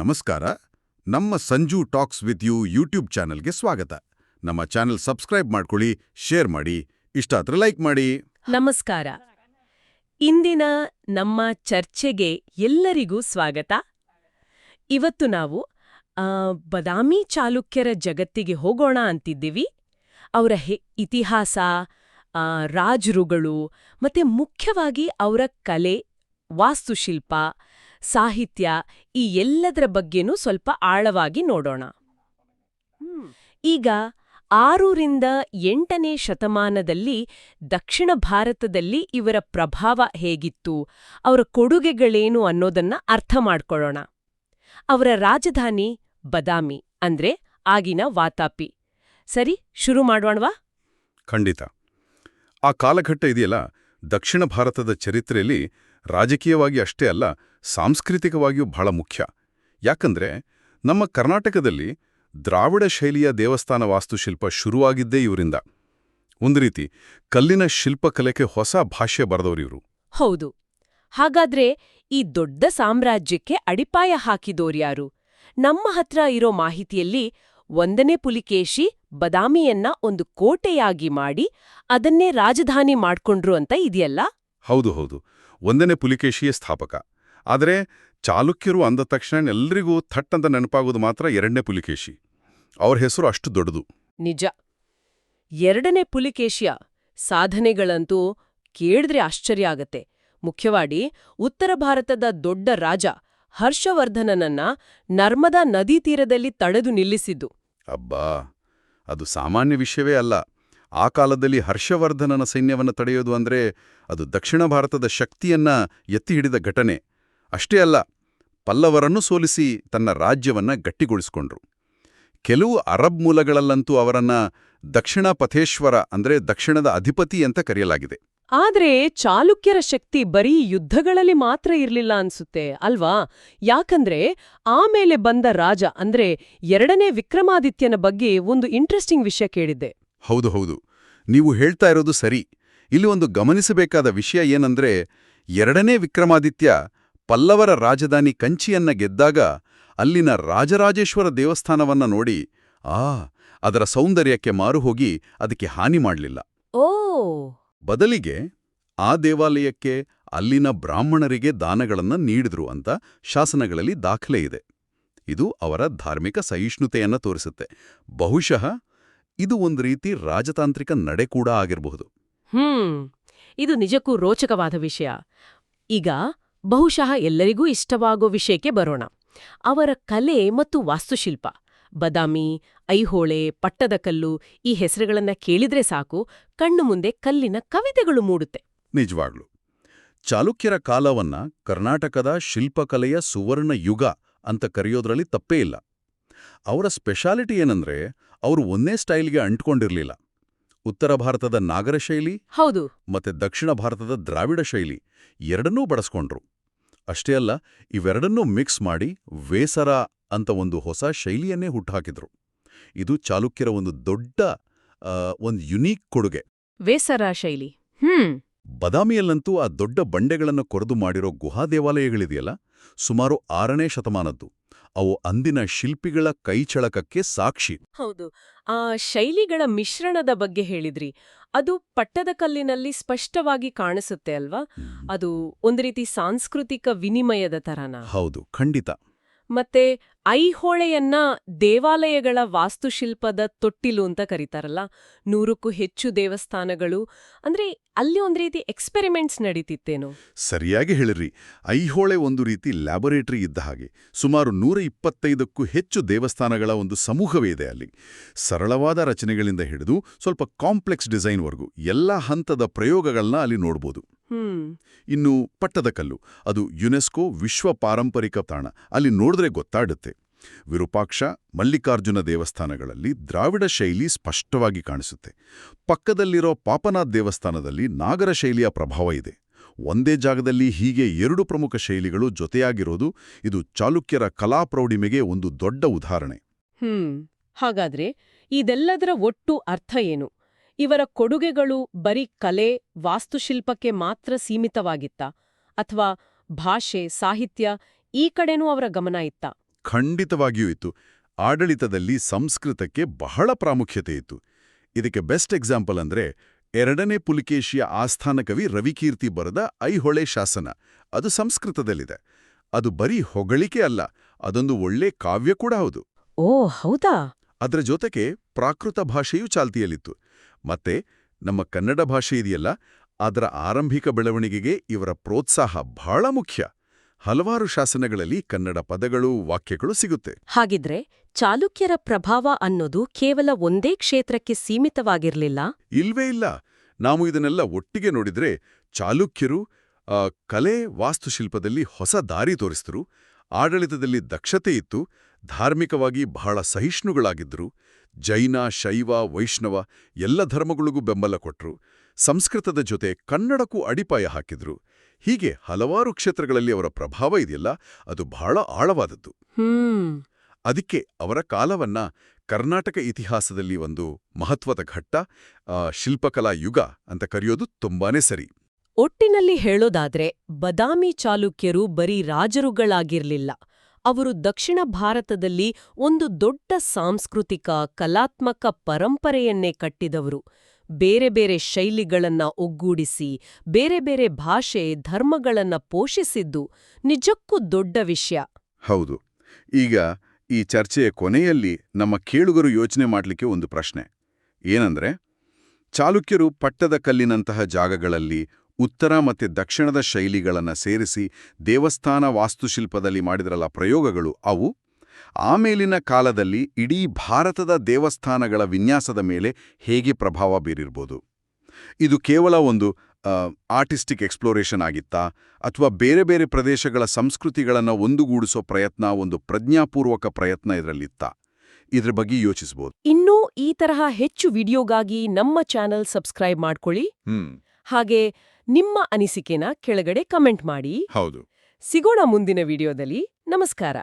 ನಮಸ್ಕಾರ. ನಮ್ಮ Sanju talks with you YouTube ಚಾನೆಲ್ಗೆ ಸ್ವಾಗತ. ನಮ್ಮ ಚಾನೆಲ್ ಸಬ್ಸ್ಕ್ರೈಬ್ ಮಾಡ್ಕೊಳ್ಳಿ, ಶೇರ್ ಮಾಡಿ, ಇಷ್ಟ ಆದ್ರೆ ಲೈಕ್ ಮಾಡಿ. ನಮಸ್ಕಾರ. ಇಂದಿನ ನಮ್ಮ ಚರ್ಚೆಗೆ ಎಲ್ಲರಿಗೂ ಸ್ವಾಗತ. ಇವತ್ತು ನಾವು ಬದಾಮಿ ಚಾಲುಕ್ಯರ ಜಗತ್ತಿಗೆ ಹೋಗೋಣ ಅಂತಿದ್ದೀವಿ. ಅವರ ಇತಿಹಾಸ ರಾಜರುಗಳು, ಮತ್ತೆ ಮುಖ್ಯವಾಗಿ ಅವರ ಕಲೆ, ವಾಸ್ತುಶಿಲ್ಪ ಸಾಹಿತ್ಯ ಈ ಎಲ್ಲದರ ಬಗ್ಗೆನೂ ಸ್ವಲ್ಪ ಆಳವಾಗಿ ನೋಡೋಣ. ಈಗ ಆರೂರಿಂದ ಎಂಟನೇ ಶತಮಾನದಲ್ಲಿ ದಕ್ಷಿಣ ಭಾರತದಲ್ಲಿ ಇವರ ಪ್ರಭಾವ ಹೇಗಿತ್ತು ಅವರ ಕೊಡುಗೆಗಳೇನು ಅನ್ನೋದನ್ನ ಅರ್ಥ ಮಾಡ್ಕೊಳ್ಳೋಣ. ಅವರ ರಾಜಧಾನಿ ಬದಾಮಿ ಅಂದ್ರೆ ಆಗಿನ ವಾತಾಪಿ. ಸರಿ ಶುರು ಮಾಡೋಣವಾ ಖಂಡಿತ. ಆ ಕಾಲಘಟ್ಟ ಇದೆಯಲ್ಲ ದಕ್ಷಿಣ ಭಾರತದ ಚರಿತ್ರೆಯಲ್ಲಿ ರಾಜಕೀಯವಾಗಿ ಅಷ್ಟೇ ಅಲ್ಲ ಸಾಂಸ್ಕೃತಿಕವಾಗಿಯೂ ಬಹಳ ಮುಖ್ಯ. ಯಾಕಂದ್ರೆ ನಮ್ಮ ಕರ್ನಾಟಕದಲ್ಲಿ ದ್ರಾವಿಡ ಶೈಲಿಯ ದೇವಸ್ಥಾನ ವಾಸ್ತುಶಿಲ್ಪ ಶುರುವಾಗಿದ್ದೇ ಇವರಿಂದ. ಒಂದು ರೀತಿ ಕಲ್ಲಿನ ಶಿಲ್ಪಕಲೆಗೆ ಹೊಸ ಭಾಷೆ ಬರೆದವರಿವರು ಹೌದು. ಹಾಗಾದ್ರೆ ಈ ದೊಡ್ಡ ಸಾಮ್ರಾಜ್ಯಕ್ಕೆ ಅಡಿಪಾಯ ಹಾಕಿದೋರ್ಯಾರು ನಮ್ಮ ಹತ್ರ ಇರೋ ಮಾಹಿತಿಯಲ್ಲಿ ಒಂದನೇ ಪುಲಿಕೇಶಿ ಬದಾಮಿಯನ್ನ ಒಂದು ಕೋಟೆಯಾಗಿ ಮಾಡಿ ಅದನ್ನೇ ರಾಜಧಾನಿ ಮಾಡ್ಕೊಂಡ್ರು ಅಂತ ಇದೆಯಲ್ಲ? ಹೌದು ಹೌದು. ಒಂದನೇ ಪುಲಿಕೇಶಿಯ ಸ್ಥಾಪಕ. ಆದರೆ ಚಾಲುಕ್ಯರು ಅಂದ ತಕ್ಷಣ ಎಲ್ಲರಿಗೂ ಥಟ್ ಅಂತ ನೆನಪಾಗೋದು ಮಾತ್ರ ಎರಡನೇ ಪುಲಿಕೇಶಿ. ಅವರ ಹೆಸರು ಅಷ್ಟು ದೊಡ್ಡದು. ನಿಜ. ಎರಡನೇ ಪುಲಿಕೇಶಿಯ ಸಾಧನೆಗಳಂತೂ ಕೇಳಿದ್ರೆ ಆಶ್ಚರ್ಯ ಆಗತ್ತೆ. ಮುಖ್ಯವಾಗಿ ಉತ್ತರ ಭಾರತದ ದೊಡ್ಡ ರಾಜ ಹರ್ಷವರ್ಧನನನ್ನ ನರ್ಮದಾ ನದಿ ತೀರದಲ್ಲಿ ತಡೆದು ನಿಲ್ಲಿಸಿದ್ದು. ಅಬ್ಬಾ! ಅದು ಸಾಮಾನ್ಯ ವಿಷಯವೇ ಅಲ್ಲ. ಆ ಕಾಲದಲ್ಲಿ ಹರ್ಷವರ್ಧನನ ಸೈನ್ಯವನ್ನು ತಡೆಯೋದು ಅಂದ್ರೆ ಅದು ದಕ್ಷಿಣ ಭಾರತದ ಶಕ್ತಿಯನ್ನ ಎತ್ತಿ ಹಿಡಿದ ಘಟನೆ. ಅಷ್ಟೇ ಅಲ್ಲ ಪಲ್ಲವರನ್ನು ಸೋಲಿಸಿ ತನ್ನ ರಾಜ್ಯವನ್ನ ಗಟ್ಟಿಗೊಳಿಸಿಕೊಂಡ್ರು. ಕೆಲವು ಅರಬ್ ಮೂಲಗಳಲ್ಲಂತೂ ಅವರನ್ನ ದಕ್ಷಿಣ ಪಥೇಶ್ವರ ಅಂದ್ರೆ ದಕ್ಷಿಣದ ಅಧಿಪತಿ ಅಂತ ಕರೆಯಲಾಗಿದೆ. ಆದ್ರೆ ಚಾಲುಕ್ಯರ ಶಕ್ತಿ ಬರೀ ಯುದ್ಧಗಳಲ್ಲಿ ಮಾತ್ರ ಇರಲಿಲ್ಲ ಅನ್ಸುತ್ತೆ ಅಲ್ವಾ? ಯಾಕಂದ್ರೆ ಆಮೇಲೆ ಬಂದ ರಾಜ ಅಂದ್ರೆ ಎರಡನೇ ವಿಕ್ರಮಾದಿತ್ಯನ ಬಗ್ಗೆ ಒಂದು ಇಂಟ್ರೆಸ್ಟಿಂಗ್ ವಿಷಯ ಕೇಳಿದ್ದೆ. ಹೌದು ಹೌದು. ನೀವು ಹೇಳ್ತಾ ಇರೋದು ಸರಿ. ಇಲ್ಲಿ ಒಂದು ಗಮನಿಸಬೇಕಾದ ವಿಷಯ ಏನಂದ್ರೆ ಎರಡನೇ ವಿಕ್ರಮಾದಿತ್ಯ ಪಲ್ಲವರ ರಾಜಧಾನಿ ಕಂಚಿಯನ್ನ ಗೆದ್ದಾಗ ಅಲ್ಲಿನ ರಾಜರಾಜೇಶ್ವರ ದೇವಸ್ಥಾನವನ್ನ ನೋಡಿ ಆ ಅದರ ಸೌಂದರ್ಯಕ್ಕೆ ಮಾರುಹೋಗಿ ಅದಕ್ಕೆ ಹಾನಿ ಮಾಡಲಿಲ್ಲ. ಓ! ಬದಲಿಗೆ ಆ ದೇವಾಲಯಕ್ಕೆ ಅಲ್ಲಿನ ಬ್ರಾಹ್ಮಣರಿಗೆ ದಾನಗಳನ್ನು ನೀಡಿದ್ರು ಅಂತ ಶಾಸನಗಳಲ್ಲಿ ದಾಖಲೆ ಇದೆ. ಇದು ಅವರ ಧಾರ್ಮಿಕ ಸಹಿಷ್ಣುತೆಯನ್ನು ತೋರಿಸುತ್ತೆ. ಬಹುಶಃ ಇದು ಒಂದು ರೀತಿ ರಾಜತಾಂತ್ರಿಕ ನಡೆ ಕೂಡ ಆಗಿರಬಹುದು. ಹ್ಮ್ ಇದು ನಿಜಕ್ಕೂ ರೋಚಕವಾದ ವಿಷಯ. ಈಗ ಬಹುಶಃ ಎಲ್ಲರಿಗೂ ಇಷ್ಟವಾಗೋ ವಿಷಯಕ್ಕೆ ಬರೋಣ. ಅವರ ಕಲೆ ಮತ್ತು ವಾಸ್ತುಶಿಲ್ಪ. ಬದಾಮಿ, ಐಹೋಳೆ ಪಟ್ಟದಕಲ್ಲು ಈ ಹೆಸರುಗಳನ್ನ ಕೇಳಿದ್ರೆ ಸಾಕು, ಕಣ್ಣು ಮುಂದೆ ಕಲ್ಲಿನ ಕವಿತೆಗಳು ಮೂಡುತ್ತೆ. ನಿಜವಾಗ್ಲು. ಚಾಲುಕ್ಯರ ಕಾಲವನ್ನ ಕರ್ನಾಟಕದ ಶಿಲ್ಪಕಲೆಯ ಸುವರ್ಣ ಯುಗ ಅಂತ ಕರೆಯೋದ್ರಲ್ಲಿ ತಪ್ಪೇ ಇಲ್ಲ. ಅವರ ಸ್ಪೆಷಾಲಿಟಿ ಏನಂದ್ರೆ, ಅವರು ಒಂದೇ ಸ್ಟೈಲ್ಗೆ ಅಂಟ್ಕೊಂಡಿರ್ಲಿಲ್ಲ. ಉತ್ತರ ಭಾರತದ ನಾಗರ ಶೈಲಿ ಹೌದು. ಮತ್ತೆ ದಕ್ಷಿಣ ಭಾರತದ ದ್ರಾವಿಡ ಶೈಲಿ ಎರಡನ್ನೂ ಬಳಸ್ಕೊಂಡ್ರು. ಅಷ್ಟೇ ಅಲ್ಲ ಇವೆರಡನ್ನೂ ಮಿಕ್ಸ್ ಮಾಡಿ ವೇಸರ ಅಂತ ಒಂದು ಹೊಸ ಶೈಲಿಯನ್ನೇ ಹುಟ್ಟುಹಾಕಿದ್ರು ಇದು ಚಾಲುಕ್ಯರ ಒಂದು ದೊಡ್ಡ ಒಂದು ಯುನೀಕ್ ಕೊಡುಗೆ. ವೇಸರ ಶೈಲಿ. ಹ್ಮ್. ಬದಾಮಿಯಲ್ಲಂತೂ ಆ ದೊಡ್ಡ ಬಂಡೆಗಳನ್ನು ಕೊರೆದು ಮಾಡಿರೋ ಗುಹಾ ದೇವಾಲಯಗಳಿದೆಯಲ್ಲ ಸುಮಾರು ಆರನೇ ಶತಮಾನದ್ದು. ಅವು ಅಂದಿನ ಶಿಲ್ಪಿಗಳ ಕೈಚಳಕಕ್ಕೆ ಸಾಕ್ಷಿ. ಹೌದು. ಆ ಶೈಲಿಗಳ ಮಿಶ್ರಣದ ಬಗ್ಗೆ ಹೇಳಿದ್ರಿ. ಅದು ಪಟ್ಟದಕಲ್ಲಿನಲ್ಲಿ ಸ್ಪಷ್ಟವಾಗಿ ಕಾಣಿಸುತ್ತೆ ಅಲ್ವಾ? ಅದು ಒಂದು ರೀತಿ ಸಾಂಸ್ಕೃತಿಕ ವಿನಿಮಯದ ತರನ? ಹೌದು ಖಂಡಿತ. ಮತ್ತೆ ಐಹೊಳೆಯನ್ನ ದೇವಾಲಯಗಳ ವಾಸ್ತುಶಿಲ್ಪದ ತೊಟ್ಟಿಲು ಅಂತ ಕರೀತಾರಲ್ಲ. ನೂರಕ್ಕೂ ಹೆಚ್ಚು ದೇವಸ್ಥಾನಗಳು. ಅಂದ್ರೆ ಅಲ್ಲಿ ಒಂದ್ ರೀತಿ ಎಕ್ಸ್ಪೆರಿಮೆಂಟ್ಸ್ ನಡೀತಿತ್ತೇನು? ಸರಿಯಾಗಿ ಹೇಳಿರಿ ಐಹೊಳೆ ಒಂದು ರೀತಿ ಲ್ಯಾಬೊರೇಟರಿ ಇದ್ದ ಹಾಗೆ. ಸುಮಾರು ನೂರ ಇಪ್ಪತ್ತೈದಕ್ಕೂ ಹೆಚ್ಚು ದೇವಸ್ಥಾನಗಳ ಒಂದು ಸಮೂಹವೇ ಇದೆ ಅಲ್ಲಿ. ಸರಳವಾದ ರಚನೆಗಳಿಂದ ಹಿಡಿದು ಸ್ವಲ್ಪ ಕಾಂಪ್ಲೆಕ್ಸ್ ಡಿಸೈನ್ವರೆಗೂ ಎಲ್ಲ ಹಂತದ ಪ್ರಯೋಗಗಳನ್ನ ಅಲ್ಲಿ ನೋಡ್ಬೋದು. ಇನ್ನು ಪಟ್ಟದಕಲ್ಲು ಅದು ಯುನೆಸ್ಕೋ ವಿಶ್ವ ಪಾರಂಪರಿಕ ತಾಣ, ಅಲ್ಲಿ ನೋಡಿದ್ರೆ ಗೊತ್ತಾಡುತ್ತೆ. ವಿರೂಪಾಕ್ಷ ಮಲ್ಲಿಕಾರ್ಜುನ ದೇವಸ್ಥಾನಗಳಲ್ಲಿ ದ್ರಾವಿಡ ಶೈಲಿ ಸ್ಪಷ್ಟವಾಗಿ ಕಾಣಿಸುತ್ತೆ. ಪಕ್ಕದಲ್ಲಿರೋ ಪಾಪನಾಥ್ ದೇವಸ್ಥಾನದಲ್ಲಿ ನಾಗರ ಶೈಲಿಯ ಪ್ರಭಾವ ಇದೆ. ಒಂದೇ ಜಾಗದಲ್ಲಿ ಹೀಗೆ ಎರಡು ಪ್ರಮುಖ ಶೈಲಿಗಳು ಜೊತೆಯಾಗಿರೋದು ಇದು ಚಾಲುಕ್ಯರ ಕಲಾ ಪ್ರೌಢಿಮೆಗೆ ಒಂದು ದೊಡ್ಡ ಉದಾಹರಣೆ. ಹ್ಮ್. ಹಾಗಾದ್ರೆ ಇದೆಲ್ಲದರ ಒಟ್ಟು ಅರ್ಥ ಏನು? ಇವರ ಕೊಡುಗೆಗಳು ಬರೀ ಕಲೆ ವಾಸ್ತುಶಿಲ್ಪಕ್ಕೆ ಮಾತ್ರ ಸೀಮಿತವಾಗಿತ್ತ ಅಥವಾ ಭಾಷೆ ಸಾಹಿತ್ಯ ಈ ಕಡೆನೂ ಅವರ ಗಮನ ಇತ್ತ. ಖಂಡಿತವಾಗಿಯೂ ಇತ್ತು. ಆಡಳಿತದಲ್ಲಿ ಸಂಸ್ಕೃತಕ್ಕೆ ಬಹಳ ಪ್ರಾಮುಖ್ಯತೆ ಇತ್ತು. ಇದಕ್ಕೆ ಬೆಸ್ಟ್ ಎಕ್ಸಾಂಪಲ್ ಅಂದ್ರೆ ಎರಡನೇ ಪುಲಿಕೇಶಿಯ ಆಸ್ಥಾನ ಕವಿ ರವಿಕೀರ್ತಿ ಬರೆದ ಐಹೊಳೆ ಶಾಸನ. ಅದು ಸಂಸ್ಕೃತದಲ್ಲಿದೆ. ಅದು ಬರೀ ಹೊಗಳಿಕೆ ಅಲ್ಲ ಅದೊಂದು ಒಳ್ಳೆ ಕಾವ್ಯ ಕೂಡ ಹೌದು. ಓ ಹೌದಾ? ಅದರ ಜೊತೆಗೆ ಪ್ರಾಕೃತ ಭಾಷೆಯೂ ಚಾಲ್ತಿಯಲ್ಲಿತ್ತು. ಮತ್ತೆ ನಮ್ಮ ಕನ್ನಡ ಭಾಷೆ ಇದೆಯಲ್ಲ ಅದರ ಆರಂಭಿಕ ಬೆಳವಣಿಗೆಗೆ ಇವರ ಪ್ರೋತ್ಸಾಹ ಬಹಳ ಮುಖ್ಯ. ಹಲವಾರು ಶಾಸನಗಳಲ್ಲಿ ಕನ್ನಡ ಪದಗಳು ವಾಕ್ಯಗಳು ಸಿಗುತ್ತೆ. ಹಾಗಿದ್ರೆ ಚಾಲುಕ್ಯರ ಪ್ರಭಾವ ಅನ್ನೋದು ಕೇವಲ ಒಂದೇ ಕ್ಷೇತ್ರಕ್ಕೆ ಸೀಮಿತವಾಗಿರಲಿಲ್ಲ? ಇಲ್ವೇ ಇಲ್ಲ. ನಾವು ಇದನ್ನೆಲ್ಲ ಒಟ್ಟಿಗೆ ನೋಡಿದ್ರೆ ಚಾಲುಕ್ಯರು ಕಲೆ ವಾಸ್ತುಶಿಲ್ಪದಲ್ಲಿ ಹೊಸ ದಾರಿ ತೋರಿಸಿದರು. ಆಡಳಿತದಲ್ಲಿ ದಕ್ಷತೆ ಇತ್ತು. ಧಾರ್ಮಿಕವಾಗಿ ಬಹಳ ಸಹಿಷ್ಣುಗಳಾಗಿದ್ದರು. ಜೈನ ಶೈವ ವೈಷ್ಣವ ಎಲ್ಲ ಧರ್ಮಗಳಿಗೂ ಬೆಂಬಲ ಕೊಟ್ಟರು ಸಂಸ್ಕೃತದ ಜೊತೆ ಕನ್ನಡಕ್ಕೂ ಅಡಿಪಾಯ ಹಾಕಿದ್ರು. ಹೀಗೆ ಹಲವಾರು ಕ್ಷೇತ್ರಗಳಲ್ಲಿ ಅವರ ಪ್ರಭಾವ ಇದೆಯಲ್ಲ ಅದು ಬಹಳ ಆಳವಾದದ್ದು. ಅದಕ್ಕೆ ಅವರ ಕಾಲವನ್ನ ಕರ್ನಾಟಕ ಇತಿಹಾಸದಲ್ಲಿ ಒಂದು ಮಹತ್ವದ ಘಟ್ಟ ಆ, ಶಿಲ್ಪಕಲಾ ಯುಗ ಅಂತ ಕರೆಯೋದು ತುಂಬಾನೇ ಸರಿ. ಒಟ್ಟಿನಲ್ಲಿ ಹೇಳೋದಾದ್ರೆ ಬದಾಮಿ ಚಾಲುಕ್ಯರು ಬರೀ ರಾಜರುಗಳಾಗಿರ್ಲಿಲ್ಲ. ಅವರು ದಕ್ಷಿಣ ಭಾರತದಲ್ಲಿ ಒಂದು ದೊಡ್ಡ ಸಾಂಸ್ಕೃತಿಕ, ಕಲಾತ್ಮಕ ಪರಂಪರೆಯನ್ನೇ ಕಟ್ಟಿದವರು. ಬೇರೆ ಬೇರೆ ಶೈಲಿಗಳನ್ನ ಒಗ್ಗೂಡಿಸಿ, ಬೇರೆ ಬೇರೆ ಭಾಷೆ, ಧರ್ಮಗಳನ್ನ ಪೋಷಿಸಿದ್ದು ನಿಜಕ್ಕೂ ದೊಡ್ಡ ವಿಷಯ. ಹೌದು. ಈಗ ಈ ಚರ್ಚೆಯ ಕೊನೆಯಲ್ಲಿ ನಮ್ಮ ಕೇಳುಗರು ಯೋಚನೆ ಮಾಡಲಿಕ್ಕೆ ಒಂದು ಪ್ರಶ್ನೆ. ಏನಂದ್ರೆ, ಚಾಲುಕ್ಯರು ಪಟ್ಟದ ಕಲ್ಲಿನಂತಹ ಜಾಗಗಳಲ್ಲಿ ಉತ್ತರ ಮತ್ತು ದಕ್ಷಿಣದ ಶೈಲಿಗಳನ್ನು ಸೇರಿಸಿ ದೇವಸ್ಥಾನ ವಾಸ್ತುಶಿಲ್ಪದಲ್ಲಿ ಮಾಡಿದ್ರಲ್ಲ ಪ್ರಯೋಗಗಳು ಅವು ಆಮೇಲಿನ ಕಾಲದಲ್ಲಿ ಇಡೀ ಭಾರತದ ದೇವಸ್ಥಾನಗಳ ವಿನ್ಯಾಸದ ಮೇಲೆ ಹೇಗೆ ಪ್ರಭಾವ ಬೀರಿರ್ಬೋದು? ಇದು ಕೇವಲ ಒಂದು ಆರ್ಟಿಸ್ಟಿಕ್ ಎಕ್ಸ್ಪ್ಲೋರೇಷನ್ ಆಗಿತ್ತಾ? ಅಥವಾ ಬೇರೆ ಬೇರೆ ಪ್ರದೇಶಗಳ ಸಂಸ್ಕೃತಿಗಳನ್ನು ಒಂದುಗೂಡಿಸೋ ಪ್ರಯತ್ನ ಒಂದು ಪ್ರಜ್ಞಾಪೂರ್ವಕ ಪ್ರಯತ್ನ ಇದರಲ್ಲಿತ್ತ? ಇದ್ರ ಬಗ್ಗೆ ಯೋಚಿಸಬಹುದು ಇನ್ನೂ ಈ ತರಹ ಹೆಚ್ಚು ವಿಡಿಯೋಗಾಗಿ ನಮ್ಮ ಚಾನೆಲ್ ಸಬ್ಸ್ಕ್ರೈಬ್ ಮಾಡ್ಕೊಳ್ಳಿ. ಹಾಗೆ ನಿಮ್ಮ ಅನಿಸಿಕೆನ ಕೆಳಗಡೆ ಕಮೆಂಟ್ ಮಾಡಿ. ಹೌದು. ಸಿಗೋಣ ಮುಂದಿನ ವಿಡಿಯೋದಲ್ಲಿ. ನಮಸ್ಕಾರ.